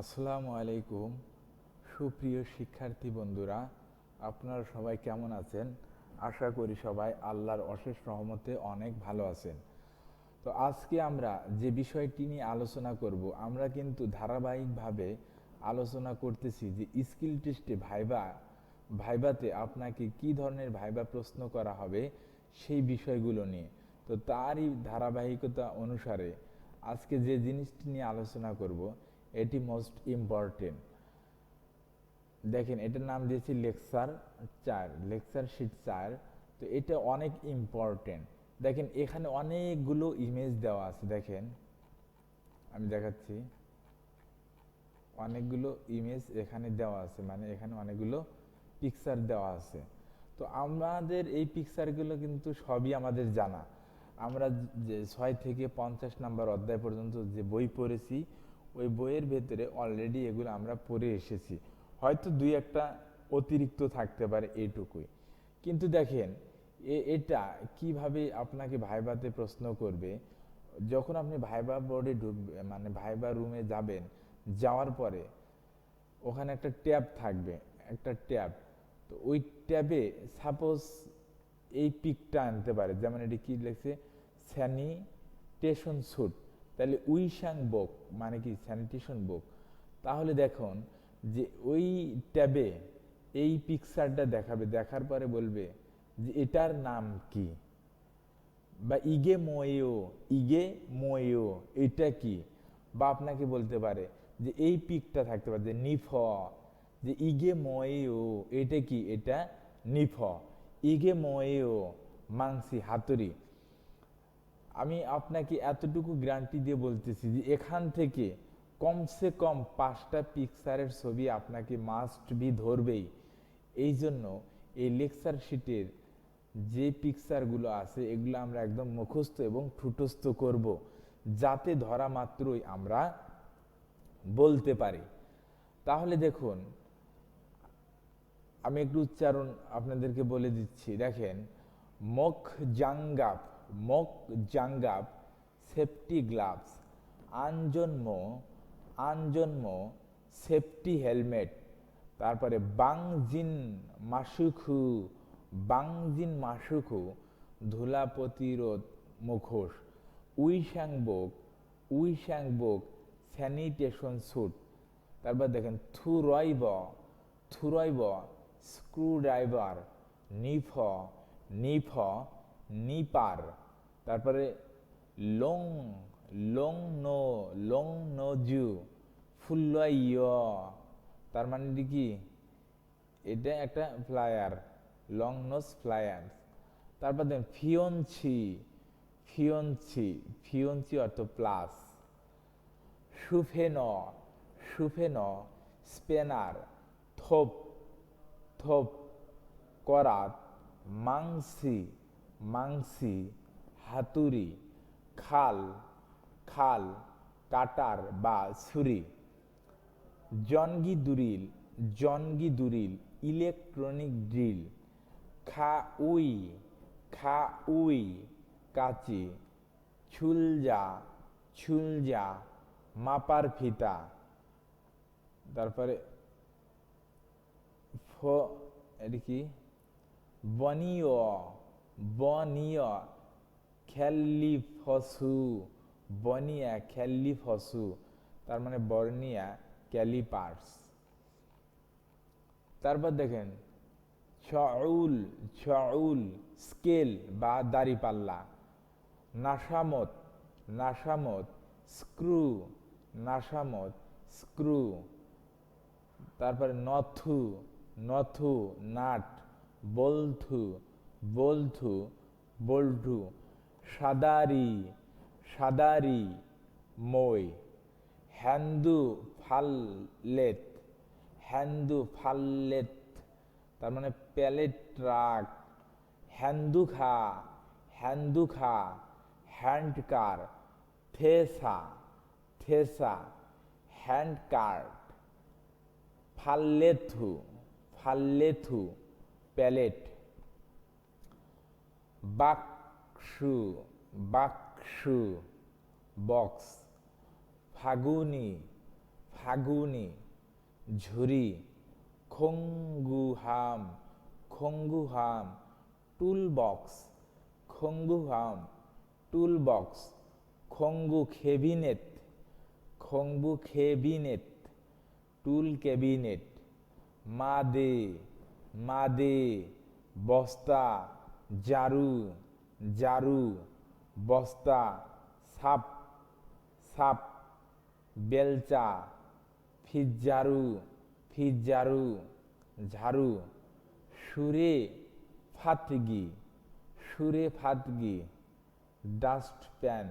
আসসালামু আলাইকুম। সুপ্রিয় শিক্ষার্থী বন্ধুরা, আপনারা সবাই কেমন আছেন? আশা করি সবাই আল্লাহর অশেষ রহমতে অনেক ভালো আছেন। তো আজকে আমরা যে বিষয়টি নিয়ে আলোচনা করব, আমরা কিন্তু ধারাবাহিকভাবে আলোচনা করতেছি যে স্কিল টেস্টে ভাইবা, ভাইবাতে আপনাকে কি ধরনের ভাইবা প্রশ্ন করা হবে সেই বিষয়গুলো নিয়ে। তো তারই ধারাবাহিকতা অনুসারে আজকে যে জিনিসটি নিয়ে আলোচনা করব এটি মোস্ট ইম্পর্টেন্ট দেখেন, এটার নাম দিয়েছি লেকচার চার, লেকচার শিট চার। তো এটা অনেক ইম্পর্টেন্ট দেখেন, এখানে অনেকগুলো ইমেজ দেওয়া আছে, দেখেন। আমি দেখাচ্ছি। অনেকগুলো ইমেজ এখানে দেওয়া আছে মানে এখানে অনেকগুলো পিকচার দেওয়া আছে। তো আমাদের এই পিকচারগুলো কিন্তু সবই আমাদের জানা। আমরা যে ছয় থেকে পঞ্চাশ নাম্বার অধ্যায় পর্যন্ত যে বই পড়েছি ওই বইয়ের ভেতরে অলরেডি এগুলো আমরা পড়ে এসেছি। হয়তো দুই একটা অতিরিক্ত থাকতে পারে এইটুকুই কিন্তু দেখেন এটা কীভাবে আপনাকে ভাইবাতে প্রশ্ন করবে? যখন আপনি ভাইবা বোর্ডে ঢুকবে মানে ভাইবা রুমে যাবেন, যাওয়ার পরে ওখানে একটা ট্যাব থাকবে, একটা ট্যাব। তো ওই ট্যাবে সাপোজ এই পিকটা আনতে পারে, যেমন এটি কি লিখছে? স্যানিটেশন স্যুট তাহলে উইশাং বুক মানে কি স্যানিটেশন বুক? তাহলে দেখুন যে ওই ট্যাবে এই পিকচারটা দেখাবে, দেখার পরে বলবে যে এটার নাম কি? বা ইগে মোয়েও ইগে মোয়েও, এটা কি? বা আপনাকে বলতে পারে যে এই পিকটা থাকতে পারে, যে নিফ, যে ইগে মোয়েও, এটা কি? এটা নিফ। ইগে মোয়েও, মাংসি, হাতুড়ি। আমি আপনাকে এতটুকু গ্যারান্টি দিয়ে বলতেছি যে এখান থেকে কমসে কম পাঁচটা পিকচারের ছবি আপনাকে মাস্ট বি ধরবেই। এই জন্য এই লেকচার শিটের যে পিকচারগুলো আছে, এগুলো আমরা একদম মুখস্থ এবং ঠুটস্থ করব, যাতে ধরা মাত্রই আমরা বলতে পারি। তাহলে দেখুন, আমি একটু উচ্চারণ আপনাদেরকে বলে দিচ্ছি। দেখেন মুখ জাঙ্গাপ মুখ জাঙ্গাপ সেফটি গ্লাভস, আনজন্ম আনজন্ম, সেফটি হেলমেট, তারপরে বাংজিন মাসুখু বাংজিন মাসুখু ধুলা প্রতিরোধ মুখোশ উইশ্যাংবোক উইশ্যাংবোক স্যানিটেশন স্যুট, তারপর দেখেন থুরইব থুরইব স্ক্রুড্রাইভার, নিফ নিফ, নিপার। তারপরে long long nose long nose জু ফুল্লয় তার মানে কি? এটা একটা ফ্লায়ার, লং নোজ ফ্লায়ার। তারপর দেখেন ফিয়নছি ফিয়নছি ফিয়নছি অর্থ প্লাস। সুফেন সুফেন স্পেনার, থোপ থোপ, করাত, মাংসি মাংসি হাতুড়ি, খাল খাল, কাটার বা ছুরি। জনগি দুরিল জনগি দুরিল ইলেকট্রনিক ড্রিল। খা উই খা উই কাচি, ছুলজা ছুলজা, মাপার ফিতা। তারপরে ফ, এটি কি? বনীয় বনীয়। খেল্লি ফসু বনিয়া খেল্লি ফসু তার মানে বর্নিয়া ক্যালিপার্স। তারপর দেখেন ছউল ছউল স্কেল বা দাড়িপাল্লা, নাসামত নাসামত, স্ক্রু নাসামত, স্ক্রু। তারপরে নথু নথু, নাট, বলথু বলথু বল্টু সাদারি সাদারি, মই। হ্যান্দু ফাল্লেত হ্যান্দু ফাল্লেত, তার মানে প্যালেট ট্রাক হ্যান্দুখা হ্যান্দুখা হ্যান্ড কার থেসা থেসা হ্যান্ড কার্ট ফাল্লেথু ফাল্লেথু, প্যালেট। বাক্সু বাক্সু, বক্স, ফাগুনি ফাগুনি, ঝুরি, খঙ্গুহাম খঙ্গুহাম টুল বক্স খঙ্গুহাম টুল বক্স খঙ্গু খেবিনেট খঙ্গু খেবিনেট টুল ক্যাবিনেট মাদে মাদে, বস্তা, জারু জারু, বস্তা, সাপ সাপ, বেলচা, ফিজ্জারু ফিজ্জারু ঝাড়ু সুরে ফাতগি সুরে ফাতগি ডাস্ট প্যান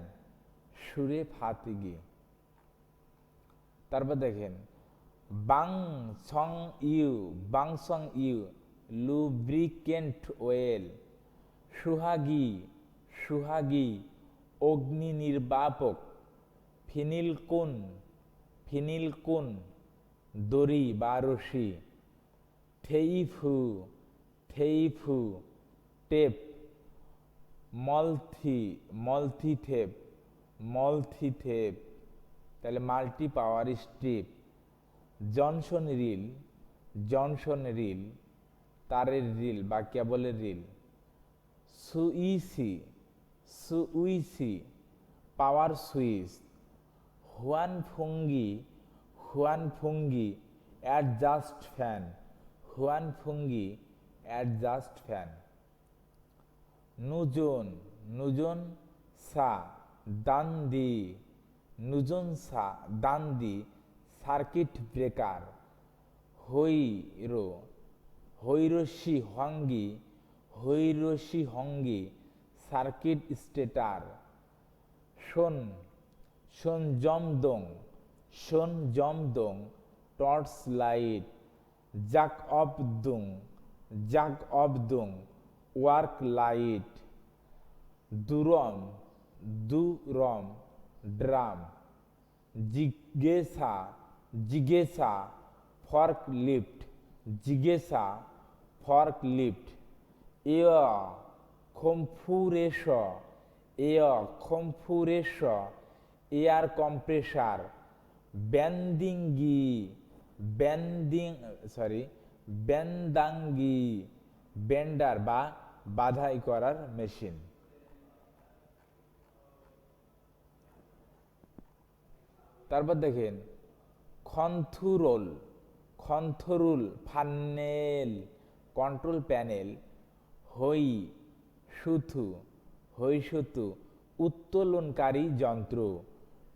সুরে ফাতগি। তারপর দেখেন, বাং সং ইউ, বাং সং ইউ, লুব্রিকেন্ট ওয়েল। সুহাগি সুহাগি, অগ্নি নির্বাপক ফিনিলকুন ফিনিলকুন দড়ি বা রশি থেইফু থেইফু, টেপ, মলথি মলথি টেপ মলথি টেপ তাহলে মাল্টি পাওয়ার স্ট্রিপ জনসন রিল জনসন রিল, তারের রিল বা কেবলের রিল। সুইসি সুইসি, পাওয়ার সুইচ হুয়ান ফুঙ্গি হুয়ান ফুঙ্গি অ্যাডজাস্ট ফ্যান হুয়ান ফুঙ্গি অ্যাডজাস্ট ফ্যান। নুজন নুজন সা দান্দি নুজন সা দান্দি সার্কিট ব্রেকার হৈরো হৈরসি হঙ্গি হৈরসি হঙ্গি, সার্কিট স্টেটার, শোন শোন জমদং শোন জমদং, টর্চ লাইট, জাক অফ দুং, জাক অফ দুং, ওয়ার্ক লাইট, দুরম দুরম, ড্রাম, জিজ্ঞেসা জিজ্ঞেসা ফর্ক লিফট জিজ্ঞেসা ফর্ক লিফট এ খম্ফুরেশ খম্ফুরেশ এয়ার কম্প্রেসার ব্যান্দিঙ্গি ব্যান্দিং সরি ব্যান্দাঙ্গি বেন্ডার বা বাধাই করার মেশিন। তারপর দেখেন খন্থুরোল খন্থরুল ফান্নেল কন্ট্রোল প্যানেল হই সুথু হই সুতু উত্তোলনকারী যন্ত্র।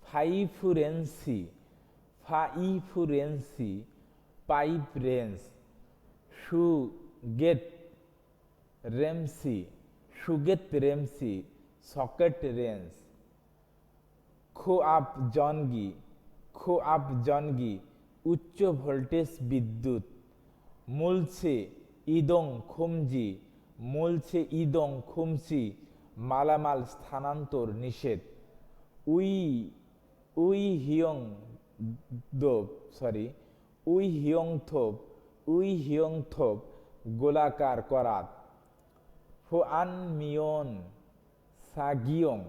ফাইফুরেন্সি ফাইফুরেন্সি পাইপ রেঞ্জ সুগেট রেমসি সুগেত রেমসি, সকেট রেঞ্জ। খো আপ জনগি খো আপ জনগি উচ্চ ভোল্টেজ বিদ্যুৎ। মূলছে ইদং খুমজি মূলছে ইদং খুমসি, মালামাল স্থানান্তর নিষেধ। উই উই হিয়ং দোপ সরি উই হিয়ং থোপ, উই হিয়ং থোপ, গোলাকার করাত। ফোয়ান মিয়ন সাগিয়ং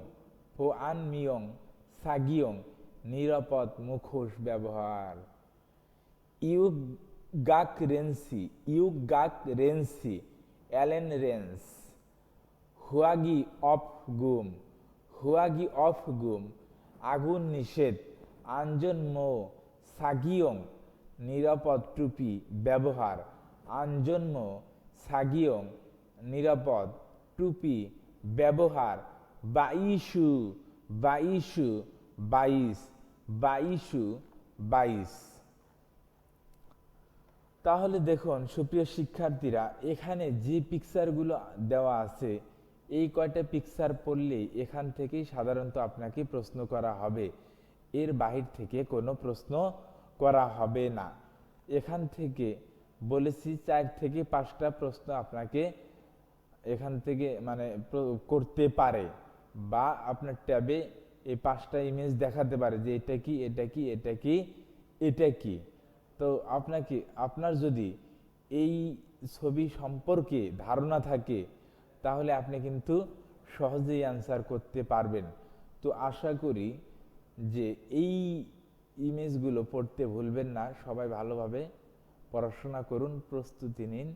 ফোয়ান মিয়ং সাগিয়ং, নিরাপদ মুখোশ ব্যবহার। ইউক গাক রেন্সি ইউক গাক রেন্সি অ্যালেন রেন্স, হুয়াগি অফ গুম, হুয়াগি অফ গুম, আগুন নিষেধ আঞ্জন্ম সাগিয়ং, নিরাপদ টুপি ব্যবহার আঞ্জন্ম সাগিয়ং, নিরাপদ টুপি ব্যবহার, বাইশু বাইশু বাইশ বাইশু বাইশ। তাহলে দেখুন, সুপ্রিয় শিক্ষার্থীরা, এখানে যে পিকচারগুলো দেওয়া আছে, এই কয়টা পিকচার পড়লেই এখান থেকেই সাধারণত আপনাকে প্রশ্ন করা হবে। এর বাহির থেকে কোনো প্রশ্ন করা হবে না। এখান থেকে বলেছি, চার থেকে পাঁচটা প্রশ্ন আপনাকে এখান থেকে মানে করতে পারে বা আপনার ট্যাবে এই পাঁচটা ইমেজ দেখাতে পারে যে এটা কি এটা কি এটা কি এটা কি। তো আপনাকে, আপনার যদি এই ছবি সম্পর্কে ধারণা থাকে, তাহলে আপনি কিন্তু সহজেই অ্যান্সার করতে পারবেন। তো আশা করি যে এই ইমেজগুলো পড়তে ভুলবেন না। সবাই ভালোভাবে পড়াশোনা করুন, প্রস্তুতি নিন।